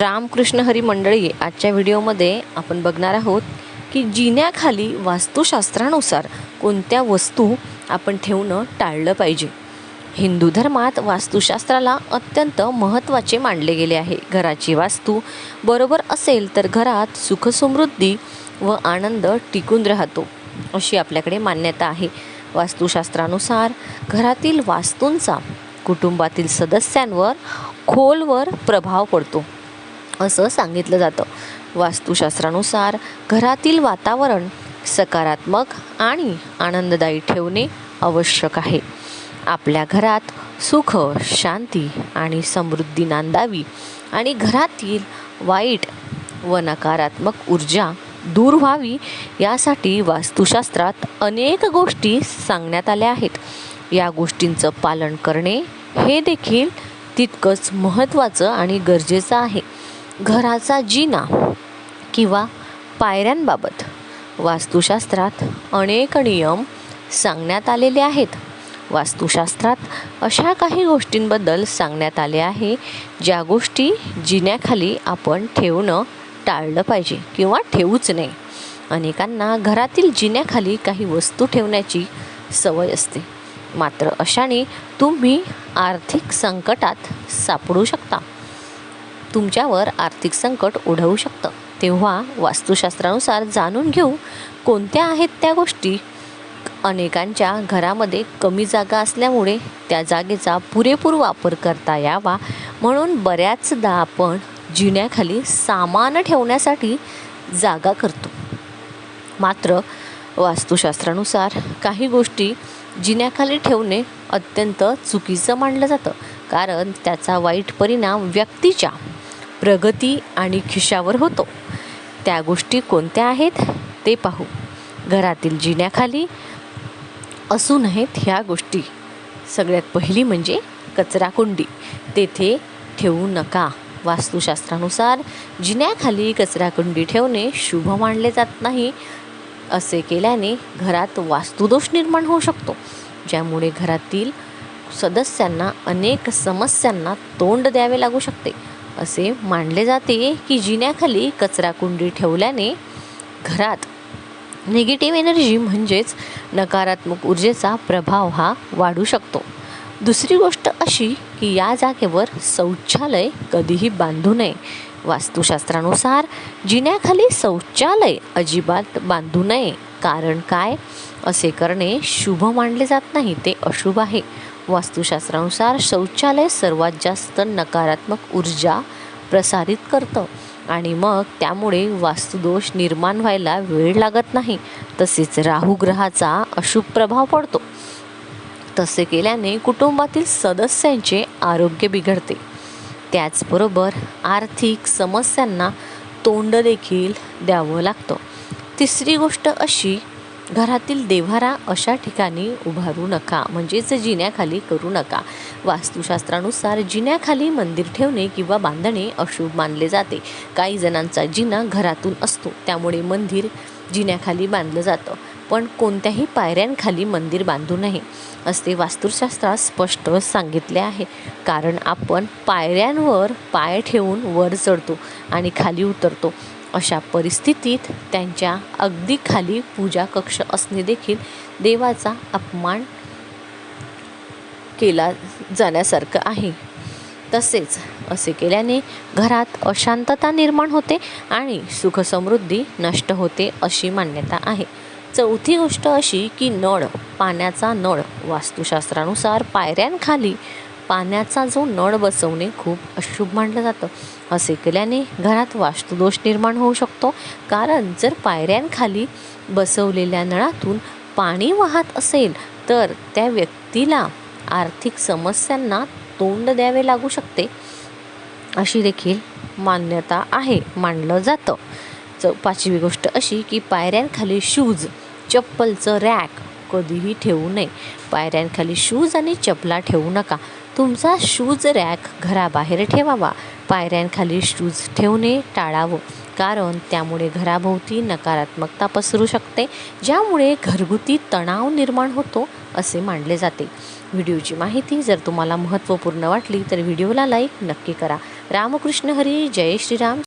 रामकृष्ण हरी मंडळी आजच्या व्हिडिओमध्ये आपण बघणार आहोत की जिन्याखाली वास्तुशास्त्रानुसार कोणत्या वस्तू आपण ठेवणं टाळलं पाहिजे. हिंदू धर्मात वास्तुशास्त्राला अत्यंत महत्त्वाचे मानले गेले आहे. घराची वास्तू बरोबर असेल तर घरात सुखसमृद्धी व आनंद टिकून राहतो अशी आपल्याकडे मान्यता आहे. वास्तुशास्त्रानुसार घरातील वास्तूंचा कुटुंबातील सदस्यांवर खोलवर प्रभाव पडतो. असं सांगितलं जातं. वास्तुशास्त्रानुसार घरातील वातावरण सकारात्मक आणि आनंददायी ठेवणे आवश्यक आहे. आपल्या घरात सुख शांती आणि समृद्धी नांदावी आणि घरातील वाईट व नकारात्मक ऊर्जा दूर व्हावी यासाठी वास्तुशास्त्रात अनेक गोष्टी सांगण्यात आल्या आहेत. या गोष्टींचं पालन करणे हे देखील तितकंच महत्त्वाचं आणि गरजेचं आहे. घराचा जिना किंवा पायऱ्यांबाबत वास्तुशास्त्रात अनेक नियम सांगण्यात आलेले आहेत. वास्तुशास्त्रात अशा काही गोष्टींबद्दल सांगण्यात आले आहे ज्या गोष्टी जिन्याखाली आपण ठेवणं टाळलं पाहिजे किंवा ठेवूच नये अनेकांना घरातील जिन्याखाली काही वस्तू ठेवण्याची सवय असते. मात्र अशाने तुम्ही आर्थिक संकटात सापडू शकता. तुमच्यावर आर्थिक संकट ओढवू शकतं. तेव्हा वास्तुशास्त्रानुसार जाणून घेऊ कोणत्या आहेत त्या गोष्टी? अनेकांच्या घरामध्ये कमी जागा असल्यामुळे त्या जागेचा पुरेपूर वापर करता यावा. म्हणून बऱ्याचदा आपण जिन्याखाली सामान ठेवण्यासाठी जागा करतो. मात्र वास्तुशास्त्रानुसार काही गोष्टी जिन्याखाली ठेवणे अत्यंत चुकीचं मानलं जातं. कारण त्याचा वाईट परिणाम व्यक्तीच्या प्रगती आणि खिशावर होतो. त्या गोष्टी कोणत्या आहेत ते पाहू. घरातील जिन्याखाली असू नयेत ह्या गोष्टी. सगळ्यात पहिली म्हणजे कचराकुंडी. तेथे ठेवू नका. वास्तुशास्त्रानुसार जिन्याखाली कचराकुंडी ठेवणे शुभ मानले जात नाही. असे केल्याने घरात वास्तुदोष निर्माण होऊ शकतो. ज्यामुळे घरातील सदस्यांना अनेक समस्यांना तोंड द्यावे लागू शकते. असे मानले जाते की जिन्याखाली कचराकुंडी ठेवल्याने घरात निगेटिव्ह एनर्जी म्हणजेच नकारात्मक ऊर्जेचा प्रभाव हा वाढू शकतो. दुसरी गोष्ट अशी की या जागेवर शौचालय कधीही बांधू नये. वास्तुशास्त्रानुसार जिन्याखाली शौचालय अजिबात बांधू नये. कारण काय? असे करणे शुभ मानले जात नाही ते अशुभ आहे. वास्तुशास्त्रानुसार शौचालय सर्वात जास्त नकारात्मक ऊर्जा प्रसारित करतं. आणि मग त्यामुळे वास्तुदोष निर्माण व्हायला वेळ लागत नाही. तसेच राहुग्रहाचा अशुभ प्रभाव पडतो. तसे केल्याने कुटुंबातील सदस्यांचे आरोग्य बिघडते. त्याचबरोबर आर्थिक समस्यांना तोंड देखील द्यावं लागतं. तिसरी गोष्ट अशी घरातील देव्हारा अशा ठिकाणी उभारू नका म्हणजेच जिन्याखाली करू नका. वास्तुशास्त्रानुसार जिन्याखाली मंदिर ठेवणे किंवा बांधणे अशुभ मानले जाते. काही जणांचा जिना घरातून असतो त्यामुळे मंदिर जिन्याखाली बांधलं जातं. पण कोणत्याही पायऱ्यांखाली मंदिर बांधू नये असे वास्तुशास्त्रात स्पष्ट सांगितले आहे. कारण आपण पायऱ्यांवर पाय ठेवून वर चढतो आणि खाली उतरतो. अशा परिस्थितीत त्यांच्या अगदी खाली पूजा कक्ष असणे देखील देवाचा अपमान केला जाण्यासारखं आहे. तसेच असे केल्याने घरात अशांतता निर्माण होते आणि सुखसमृद्धी नष्ट होते अशी मान्यता आहे. चौथी गोष्ट अशी की नळ पाण्याचा नळ वास्तुशास्त्रानुसार पायऱ्यांखाली पाण्याचा जो नळ बसवणे खूप अशुभ मानलं जातं. असे केल्याने घरात वास्तुदोष निर्माण होऊ शकतो. कारण जर पायऱ्यांखाली बसवलेल्या नळातून पाणी वाहत असेल तर त्या व्यक्तीला आर्थिक समस्यांना तोंड द्यावे लागू शकते. अशी देखील मान्यता आहे मानलं जातं. च पाचवी गोष्ट अशी की पायऱ्यांखाली शूज चप्पलचं रॅक कधीही ठेवू नये. पायऱ्यांखाली शूज आणि चपला ठेवू नका. तुमचा शूज रॅक घराबाहेर ठेवावा. पायऱ्यांखाली शूज ठेवणे टाळावं. कारण त्यामुळे घराभोवती नकारात्मकता पसरू शकते ज्यामुळे घरगुती तणाव निर्माण होतो असे मानले जाते. व्हिडिओची माहिती जर तुम्हाला महत्त्वपूर्ण वाटली तर व्हिडिओला लाईक नक्की करा. रामकृष्ण हरी जय श्रीराम.